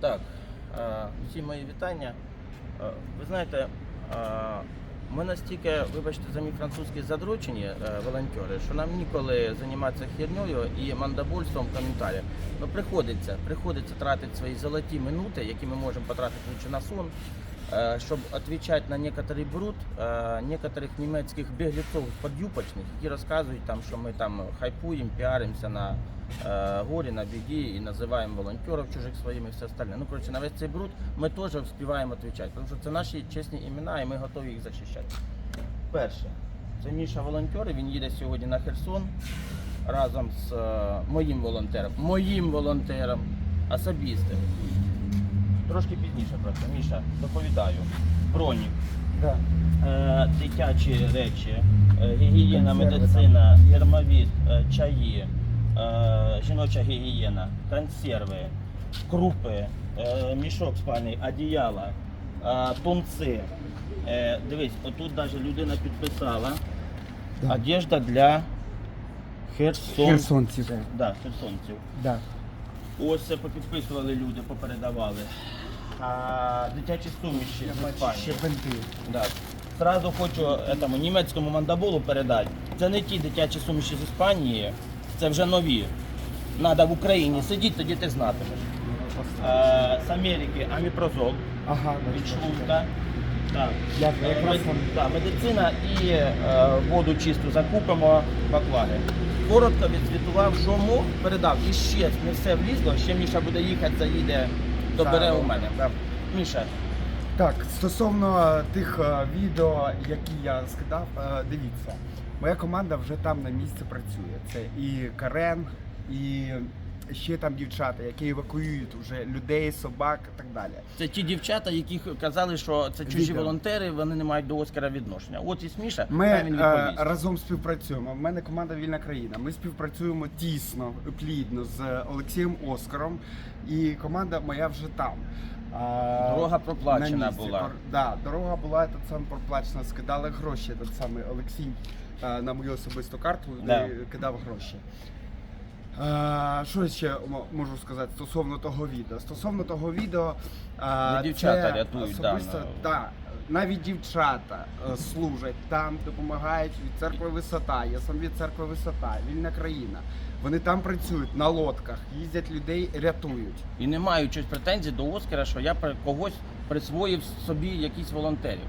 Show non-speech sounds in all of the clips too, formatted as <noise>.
Так, е, всі мої вітання. Е, Ви знаєте, е, ми настільки, вибачте за мій французький задрочені е, волонтери, що нам ніколи займатися херньою і мандабольством в коментарях. Ну приходиться, приходиться тратити свої золоті минути, які ми можемо потратити на сон, е, щоб відповідати на некоторий бруд е, некоторих німецьких беглеців подюпочних, які розказують там, що ми там хайпуємо, піаримося на е, горі, на біді і називаємо волонтерів чужих своїми і все остальне. Ну, коротше, на весь цей бруд ми теж вспіваємо відповідати, тому що це наші чесні імена і ми готові їх захищати. Перше, це Міша волонтер, він їде сьогодні на Херсон разом з е, моїм волонтером, моїм волонтером, особистим. Трошки пізніше просто, Міша, доповідаю. Бронік, Да. е, дитячі речі, е, гігієна, Консерви, медицина, гермовіт, е, чаї, е, жіноча гігієна, консерви, крупи, е, мішок спальний, одіяла, е, тунці. Е, Дивись, отут навіть людина підписала Да. одежда для херсон... Херсонців. Да, херсонців. Да. Ось це попідписували люди, попередавали. А, дитячі суміші ще бинти. Да. Сразу хочу этому німецькому мандаболу передати. Це не ті дитячі суміші з Іспанії, це вже нові. Надо в Україні сидіти, тоді ти знатимеш. Е, з Америки аміпрозол Ага, від шлунка. Так. Я Е, якраз мед- вам- да, медицина і е, воду чисту закупимо баклаги. Коротко відзвітував, що мог, передав. І ще не все влізло, ще Міша буде їхати, заїде, добере у мене. Міша, Так, стосовно тих е, відео, які я скидав, е, дивіться, моя команда вже там на місці працює. Це і Карен, і ще там дівчата, які евакуюють вже людей, собак і так далі. це ті дівчата, які казали, що це чужі Відео. волонтери, вони не мають до Оскара відношення. От і Міша, Ми хай він е, відповість. разом співпрацюємо. У мене команда Вільна країна. Ми співпрацюємо тісно, плідно з Олексієм Оскаром, і команда моя вже там. А, Дорога проплачена на місці. була. Да, дорога була та сам проплачена. Скидали гроші. Той самий Олексій е, на мою особисту карту Да. е, кидав гроші. А, що я ще можу сказати стосовно того відео? Стосовно того відео, а, дівчата це рятують, да, особисто, на- да, навіть дівчата е, служать там, допомагають від церкви висота. Я сам від церкви висота, вільна країна. Вони там працюють на лодках, їздять людей, рятують. І не маю щось претензій до Оскара, що я когось присвоїв собі якісь волонтерів.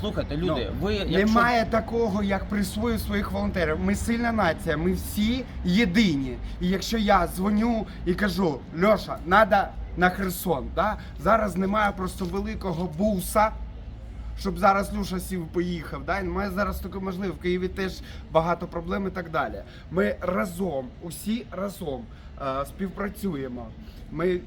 Слухайте, люди, Ну, ви якщо... Немає такого, як присвоїв своїх волонтерів. Ми сильна нація, ми всі єдині. І якщо я дзвоню і кажу, Льоша, треба на Херсон, да? зараз немає просто великого буса. Щоб зараз Люша сів поїхав, да? і немає зараз такої можливості. В Києві теж багато проблем і так далі. Ми разом, усі разом співпрацюємо. Ми е,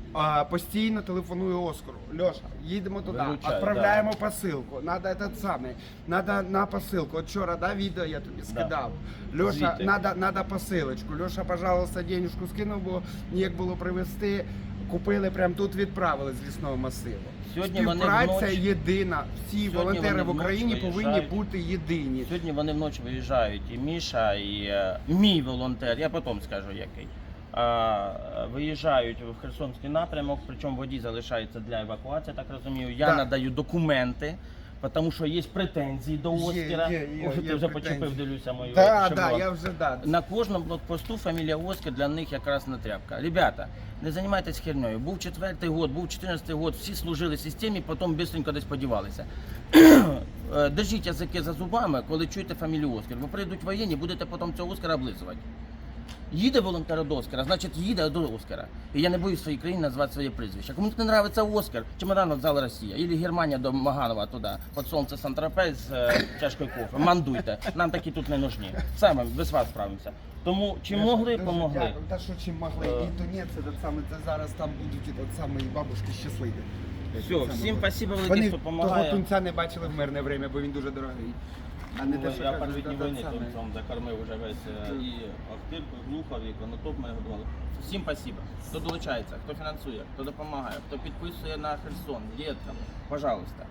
постійно телефоную Оскару. Льоша, їдемо туди, Виручай, відправляємо посилку. Надо этот самий, надо на посилку. От вчора, да, відео я тобі скидав. Льоша, Звідти. надо, надо посилочку. Льоша, пожалуйста, денежку скинув, бо ніяк було привезти. Купили прямо тут, відправили з лісного масиву. Сьогодні Співпраця вночі- єдина. Всі Сьогодні волонтери в Україні повинні виїжджають. бути єдині. Сьогодні вони вночі виїжджають, і Міша, і е, мій волонтер, я потім скажу який. Виїжджають в Херсонський напрямок, причому водій залишається для евакуації, так розумію. Я Так. надаю документи, тому що є претензії до Є, є, є, Ох, є ти вже претензії. почепив, дивлюся мою. Шеврон. так, я вже да. На кожному блокпосту фамілія Оскар для них якраз не тряпка. Ребята, не займайтесь хернею. Був четвертий год, був 14 год, всі служили системі, потім бистренько десь подівалися. Е, Держіть язики за зубами, коли чуєте фамілію Оскар. Бо прийдуть воєнні, будете потім цього Оскара облизувати. Їде волонтер до Оскара, значить їде до Оскара. І я не боюсь своїй країні назвати своє прізвище. Кому не подобається Оскар, чемодан вокзал Росія, або Германія до Маганова туди, під сонце Сан-Тропе з е, чашкою кофе. Мандуйте. Нам такі тут не нужні. Саме без вас справимося. Тому чи могли, Дуже помогли. дякую. Та що чим могли? Е. І то ні, це те саме, це зараз там будуть і от саме і бабушки щасливі. Все, всім спасибо велике, Вони що того допомагає. тунця не бачили в мирне время, бо він дуже дорогий. А ну, не те, що я кажуть, перші винні, саме. там закормив уже весь е, і актив, і глухав, і конотоп ми годували. Всім спасибо, хто долучається, хто фінансує, хто допомагає, хто підписує на Херсон, діткам, пожалуйста.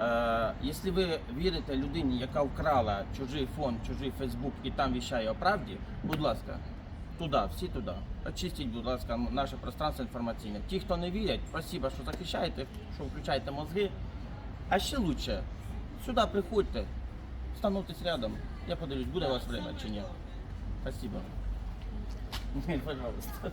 Е, Якщо ви вірите людині, яка вкрала чужий фон, чужий Фейсбук і там віщає о правді, будь ласка, туди, всі туди. Очистіть, будь ласка, наше пространство інформаційне. Ті, хто не вірять, спасибо, що захищаєте, що включаєте мозги. А ще краще, сюди приходьте, становитесь рядом. Я подивлюсь, буде у вас время чи ні. Спасибо. <laughs> Пожалуйста.